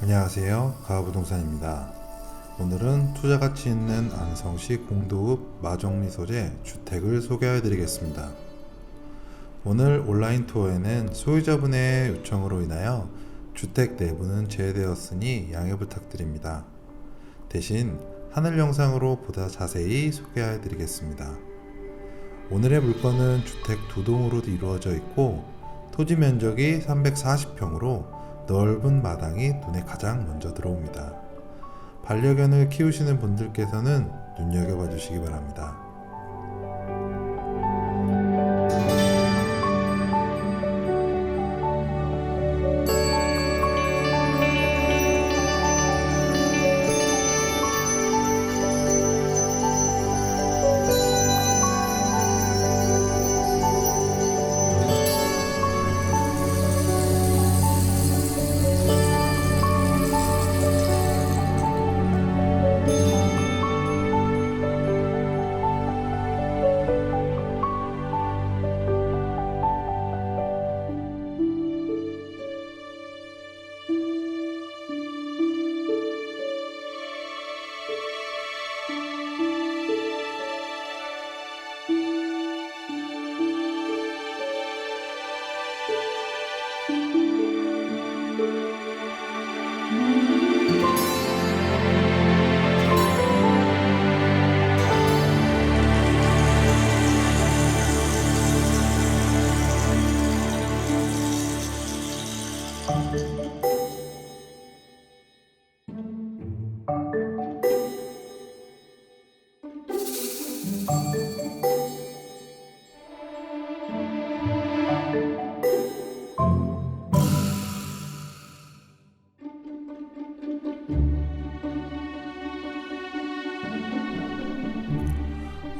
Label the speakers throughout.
Speaker 1: 안녕하세요. 가부동산입니다. 오늘은 투자 가치 있는 안성시 공도읍 마정리 소재 주택을 소개해 드리겠습니다. 오늘 온라인 투어에는 소유자분의 요청으로 인하여 주택 내부는 제외되었으니 양해 부탁드립니다. 대신 하늘 영상으로 보다 자세히 소개해 드리겠습니다. 오늘의 물건은 주택 두 동으로 이루어져 있고 토지 면적이 340평으로 넓은 마당이 눈에 가장 먼저 들어옵니다. 반려견을 키우시는 분들께서는 눈여겨봐 주시기 바랍니다.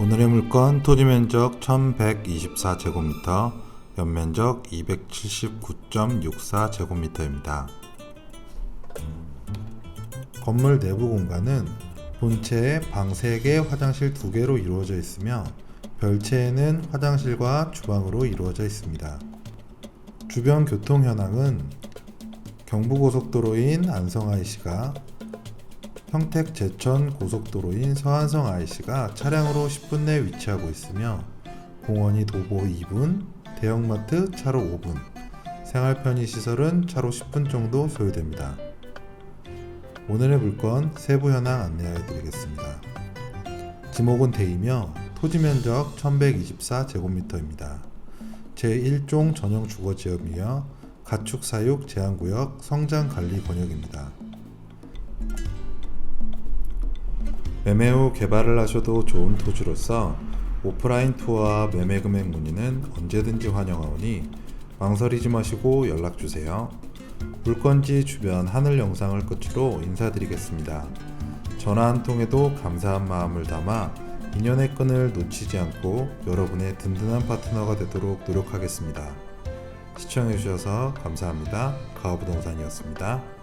Speaker 1: 오늘의 물건 토지 면적 1124제곱미터, 연면적 279.64제곱미터입니다. 건물 내부 공간은 본체에 방 3개, 화장실 2개로 이루어져 있으며 별채에는 화장실과 주방으로 이루어져 있습니다. 주변 교통 현황은 경부고속도로인 안성 IC가 평택 제천 고속도로인 서안성 IC가 차량으로 10분 내 위치하고 있으며 공원이 도보 2분, 대형마트 차로 5분, 생활 편의 시설은 차로 10분 정도 소요됩니다. 오늘의 물건 세부 현황 안내해 드리겠습니다. 지목은 대이며 토지 면적 1124제곱미터입니다. 제1종 전용 주거 지역이며 가축 사육 제한 구역 성장 관리 권역입니다. 매매 후 개발을 하셔도 좋은 토지로서 오프라인 투어와 매매 금액 문의는 언제든지 환영하오니 망설이지 마시고 연락 주세요. 물건지 주변 하늘 영상을 끝으로 인사드리겠습니다. 전화 한 통에도 감사한 마음을 담아 인연의 끈을 놓치지 않고 여러분의 든든한 파트너가 되도록 노력하겠습니다. 시청해주셔서 감사합니다. 가오부동산이었습니다.